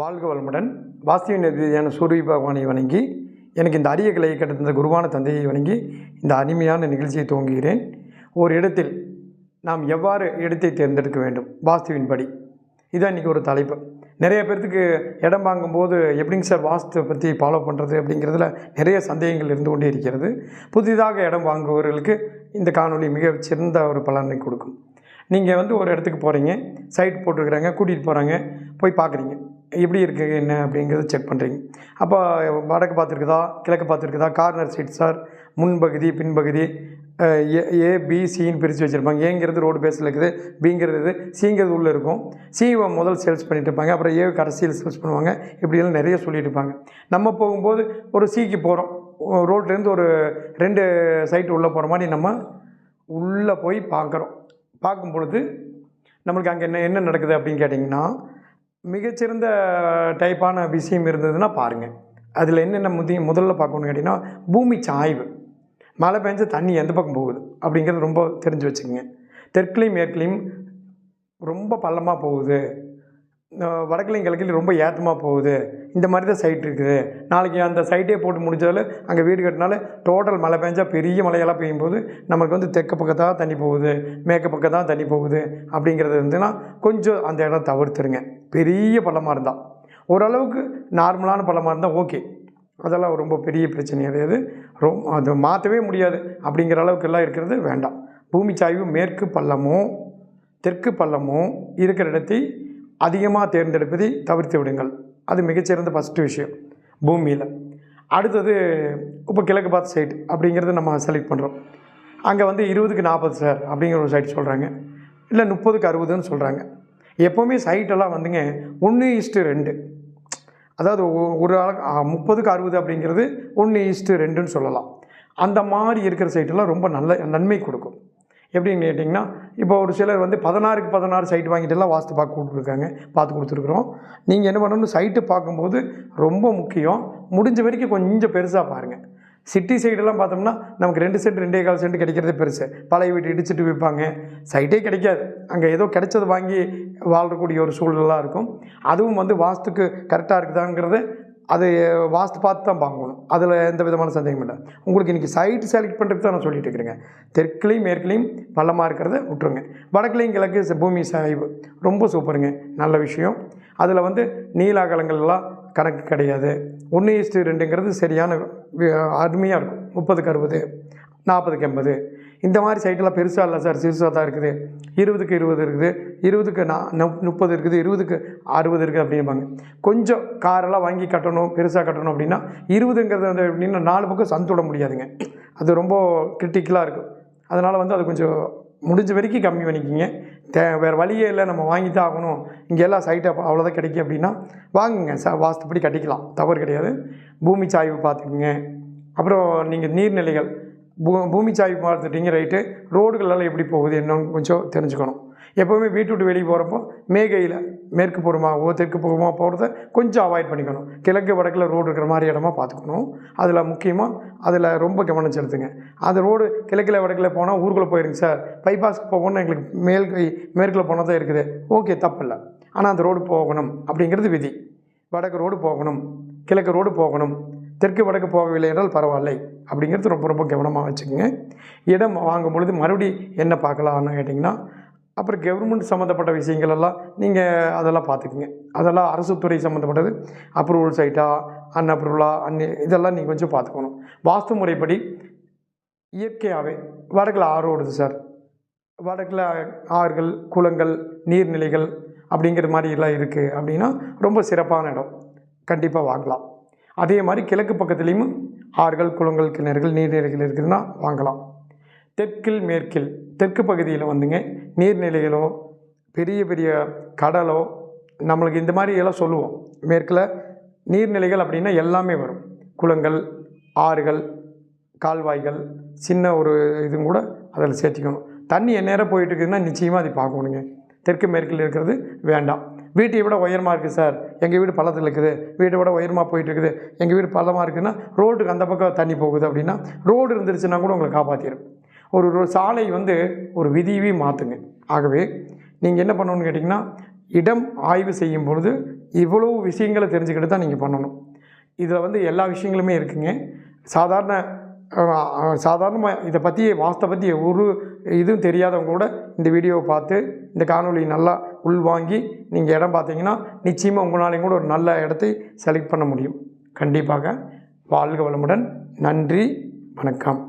வாழ்க வளமுடன். வாஸ்துவின் ரீதியான சூரிய பகவானை வணங்கி எனக்கு இந்த அரிய கலையை கிடைத்த குருவான தந்தையை வணங்கி இந்த அருமையான நிகழ்ச்சியை துவங்குகிறேன். ஒரு இடத்தில் நாம் எவ்வாறு இடத்தை தேர்ந்தெடுக்க வேண்டும்? வாஸ்துவின்படி. இதான் இன்றைக்கி ஒரு தலைப்பு. நிறைய பேர்த்துக்கு இடம் வாங்கும்போது எப்படிங்க சார் வாஸ்து பற்றி ஃபாலோ பண்ணுறது அப்படிங்கிறதுல நிறைய சந்தேகங்கள் இருந்து கொண்டே இருக்கிறது. புதிதாக இடம் வாங்குபவர்களுக்கு இந்த காணொளி மிக சிறந்த ஒரு பலனை கொடுக்கும். நீங்கள் வந்து ஒரு இடத்துக்கு போகிறீங்க சைட் போட்டிருக்கிறாங்க கூட்டிகிட்டு போகிறாங்க போய் பார்க்குறீங்க. எப்படி இருக்குது என்ன அப்படிங்கிறத செக் பண்ணுறீங்க அப்போ வடக்கு பார்த்துருக்குதா கிழக்கு பார்த்துருக்குதா கார்னர் சீட் சார் முன்பகுதி பின்பகுதி ஏ ஏ பி சின்னு பிரித்து வச்சுருப்பாங்க. ஏங்கிறது ரோடு பேஸில் இருக்குது பிங்கிறது சிங்கிறது உள்ளே இருக்கும். சி முதல் சேல்ஸ் பண்ணிட்டு இருப்பாங்க அப்புறம் ஏ கடைசியில் சேல்ஸ் பண்ணுவாங்க. இப்படியெல்லாம் நிறைய சொல்லிட்டு இருப்பாங்க. நம்ம போகும்போது ஒரு சிக்கு போகிறோம் ரோட்லேருந்து ஒரு ரெண்டு சைட்டு உள்ளே போகிற மாதிரி நம்ம உள்ளே போய் பார்க்குறோம். பார்க்கும் பொழுது நம்மளுக்கு அங்கே என்ன என்ன நடக்குது அப்படின்னு கேட்டிங்கன்னா மிகச்சிறந்த டைப்பான விஷயம் இருந்ததுன்னா பாருங்கள் அதில் என்னென்ன முதிய முதல்ல பார்க்கணும்னு கேட்டிங்கன்னா பூமி சாய்வு. மழை பெஞ்ச தண்ணி எந்த பக்கம் போகுது? அப்படிங்கிறது ரொம்ப தெரிஞ்சு வச்சுக்கோங்க. தெற்குலையும் மேற்குலையும் ரொம்ப பள்ளமாக போகுது. அஹ் வடக்குலையும் ரொம்ப ஏற்றமாக போகுது. இந்த மாதிரி தான் சைட் இருக்குது. நாளைக்கு அந்த சைட்டே போட்டு முடிஞ்சாலும் அங்கே வீடு கட்டினால டோட்டல் மழை பெஞ்சால் பெரிய மழையெல்லாம் பெய்யும்போது நமக்கு வந்து தெற்கு பக்கத்தாக தண்ணி போகுது மேற்கு பக்கம் தான் தண்ணி போகுது அப்படிங்கிறது இருந்துன்னா கொஞ்சம் அந்த இடம் தவிர்த்துருங்க. பெரிய பள்ளமாக இருந்தால் ஓரளவுக்கு நார்மலான பள்ளமாக இருந்தால் ஓகே அதெல்லாம் ரொம்ப பெரிய பிரச்சனை கிடையாது. ரொம்ப அது மாற்றவே முடியாது. அப்படிங்கிற அளவுக்கு எல்லாம் இருக்கிறது வேண்டாம். பூமி சாய்வு மேற்கு பள்ளமும் தெற்கு பள்ளமும் இருக்கிற இடத்தை அதிகமாக தேர்ந்தெடுப்பதை தவிர்த்து விடுங்கள். அது மிகச்சிறந்த ஃபஸ்ட்டு விஷயம். பூமியில். அடுத்தது இப்போ கிழக்கு பார்த்த சைட் அப்படிங்கிறத நம்ம செலக்ட் பண்ணுறோம் அங்கே வந்து இருபதுக்கு நாற்பது சார் அப்படிங்கிற ஒரு சைட் சொல்கிறாங்க இல்லை முப்பதுக்கு அறுபதுன்னு சொல்கிறாங்க எப்போவுமே சைட்டெல்லாம் வந்துங்க ஒன்று ஈஸ்ட்டு ரெண்டு. அதாவது ஒ- ஒரு ஆள் முப்பதுக்கு அறுபது அப்படிங்கிறது ஒன்று ஈஸ்ட்டு ரெண்டுன்னு சொல்லலாம். அந்த மாதிரி இருக்கிற சைட்டெல்லாம் ரொம்ப நல்ல நன்மை கொடுக்கும். எப்படின்னு கேட்டிங்கன்னா இப்போ ஒரு சிலர் வந்து பதினாறுக்கு பதினாறு சைட் வாங்கிட்டுலாம் வாஸ்து பார்க்க கொடுத்துருக்காங்க பார்த்து கொடுத்துருக்குறோம். நீங்கள் என்ன பண்ணணும் சைட்டு பார்க்கும்போது ரொம்ப முக்கியம். முடிஞ்ச வரைக்கும் கொஞ்சம் பெருசாக பாருங்கள் சிட்டி சைடெல்லாம் பார்த்தோம்னா நமக்கு ரெண்டு சென்ட் ரெண்டே கால் சென்ட் கிடைக்கிறதே பெருசு. பழைய வீட்டு இடிச்சிட்டு விற்பாங்க. சைட்டே கிடைக்காது. அங்கே ஏதோ கிடைச்சது வாங்கி வாழக்கூடிய ஒரு சூழலாக இருக்கும். அதுவும் வந்து வாஸ்துக்கு கரெக்டாக இருக்குதாங்கிறது அது வாஸ்து பார்த்து தான் வாங்கணும். அதில் எந்த விதமான சந்தேகம் இல்லை. உங்களுக்கு இன்றைக்கி சைட் செலக்ட் பண்ணுறதுக்கு தான் நான் சொல்லிட்டு இருக்கிறேங்க. தெற்குலையும் மேற்குலையும் பள்ளமாக இருக்கிறத விட்டுருங்க. வடக்குலையும் கிழக்கு பூமி சாய்வு. ரொம்ப சூப்பருங்க. நல்ல விஷயம். அதில் வந்து நீலாகலங்கள்லாம் கணக்கு கிடையாது. ஒன்று இஸ்ட்டு ரெண்டுங்கிறது சரியான அருமையாக இருக்கும். முப்பதுக்கு அறுபது நாற்பதுக்கு எண்பது. இந்த மாதிரி சைட்டெல்லாம் பெருசாக இல்லை சார் சிறுசாக தான் இருக்குது. இருபதுக்கு இருபது இருக்குது. இருபதுக்கு நா முப்பது இருக்குது. இருபதுக்கு அறுபது இருக்குது அப்படிம்பாங்க. கொஞ்சம் காரெல்லாம் வாங்கி கட்டணும் பெருசாக கட்டணும் அப்படின்னா இருபதுங்கிறது வந்து எப்படின்னா நாலு பக்கம் சந்துட முடியாதுங்க. அது ரொம்ப கிரிட்டிக்கலாக இருக்கும். அதனால் வந்து அது கொஞ்சம் முடிஞ்ச வரைக்கும் கம்மி பண்ணிக்கிங்க. தே வேறு வழியே இல்லை நம்ம வாங்கி தான் ஆகணும். இங்கே எல்லாம் சைட்டு அப்போ அவ்வளோதான் கிடைக்கும் அப்படின்னா வாங்குங்க. ச வாஸ்துப்படி கட்டிக்கலாம். தவறு கிடையாது. பூமி சாய்வு பார்த்துக்குங்க. அப்புறம் நீங்கள் நீர்நிலைகள். பூ பூமி சாய்வு பார்த்துட்டீங்க ரைட்டு ரோடுகளெல்லாம் எப்படி போகுது என்னன்னு கொஞ்சம் தெரிஞ்சுக்கணும். எப்போவுமே வீட்டு விட்டு வெளியே போகிறப்போ மேகையில் மேற்கு புறமாகவோ தெற்கு புறமாக போகிறத கொஞ்சம் அவாய்ட் பண்ணிக்கணும். கிழக்கு வடக்கில் ரோடு இருக்கிற மாதிரி இடமா பார்த்துக்கணும். அதில் முக்கியமாக அதில் ரொம்ப கவனம் செலுத்துங்க. அந்த ரோடு கிழக்கில் வடக்கில் போனால் ஊருக்குள்ளே போயிருங்க சார். பைபாஸ்க்கு போகணும்னு எங்களுக்கு மேல் மேற்கில் போனால் தான் இருக்குது. ஓகே தப்பில்லை. ஆனால் அந்த ரோடு போகணும் அப்படிங்கிறது விதி. வடக்கு ரோடு போகணும். கிழக்கு ரோடு போகணும். தெற்கு வடக்கு போகவில்லை என்றால் பரவாயில்லை. அப்படிங்கிறது ரொம்ப ரொம்ப கவனமாக வச்சுக்கோங்க. இடம் வாங்கும் பொழுது மறுபடி என்ன பார்க்கலாம்னு கேட்டிங்கன்னா அப்புறம் கவர்மெண்ட் சம்மந்தப்பட்ட விஷயங்கள் எல்லாம் நீங்கள் அதெல்லாம் பார்த்துக்குங்க. அதெல்லாம் அரசு துறை சம்மந்தப்பட்டது அப்ரூவல் சைட்டா அன் அப்ரூவலா அன் இதெல்லாம் நீங்கள் கொஞ்சம் பார்த்துக்கணும். வாஸ்து முறைப்படி இயற்கையாகவே வடக்கில் ஆறு ஓடுது சார். வடக்கில் ஆறுகள் குளங்கள் நீர்நிலைகள் அப்படிங்கிற மாதிரி எல்லாம் இருக்குது அப்படின்னா ரொம்ப சிறப்பான இடம். கண்டிப்பாக வாங்கலாம். அதே மாதிரி கிழக்கு பக்கத்துலேயும் ஆறுகள் குளங்கள் கிணறுகள் நீர்நிலைகள் இருக்குதுன்னா வாங்கலாம். தெற்கில் மேற்கில் தெற்கு பகுதியில் வந்துங்க நீர்நிலைகளோ பெரிய பெரிய கடலோ நம்மளுக்கு இந்த மாதிரி எல்லாம் சொல்லுவோம். மேற்கில் நீர்நிலைகள் அப்படின்னா எல்லாமே வரும். குளங்கள் ஆறுகள் கால்வாய்கள் சின்ன ஒரு இதுவும் கூட அதில் சேர்த்திக்கணும். தண்ணி எந்நேரம் போயிட்டு இருக்குதுன்னா நிச்சயமாக அதை பார்க்கணுங்க. தெற்கு மேற்கில் இருக்கிறது வேண்டாம். வீட்டை விட உயரமாக இருக்குது சார். எங்கள் வீடு பள்ளத்தில் இருக்குது. வீட்டை விட உயரமாக போயிட்டு இருக்குது. எங்கள் வீடு பள்ளமாக இருக்குதுன்னா ரோட்டுக்கு அந்த பக்கம் தண்ணி போகுது அப்படின்னா ரோடு இருந்துருச்சுன்னா கூட உங்களை காப்பாற்றிடும் ஒரு ஒரு சாலை வந்து ஒரு விதியவே மாற்றுங்க ஆகவே நீங்கள் என்ன பண்ணணும்னு கேட்டிங்கன்னா இடம் ஆய்வு செய்யும் பொழுது இவ்வளோ விஷயங்களை தெரிஞ்சுக்கிட்டு தான் நீங்கள் பண்ணணும். இதில் வந்து எல்லா விஷயங்களுமே இருக்குங்க. சாதாரண சாதாரணமாக இதை பற்றி வாஸ்தை பற்றி ஒரு இதுவும் தெரியாதவங்க கூட இந்த வீடியோவை பார்த்து இந்த காணொலி நல்லா உள்வாங்கி நீங்கள் இடம் பார்த்தீங்கன்னா நிச்சயமாக உங்களாலையும் கூட ஒரு நல்ல இடத்தை செலக்ட் பண்ண முடியும். கண்டிப்பாக வாழ்க வளமுடன். நன்றி. வணக்கம்.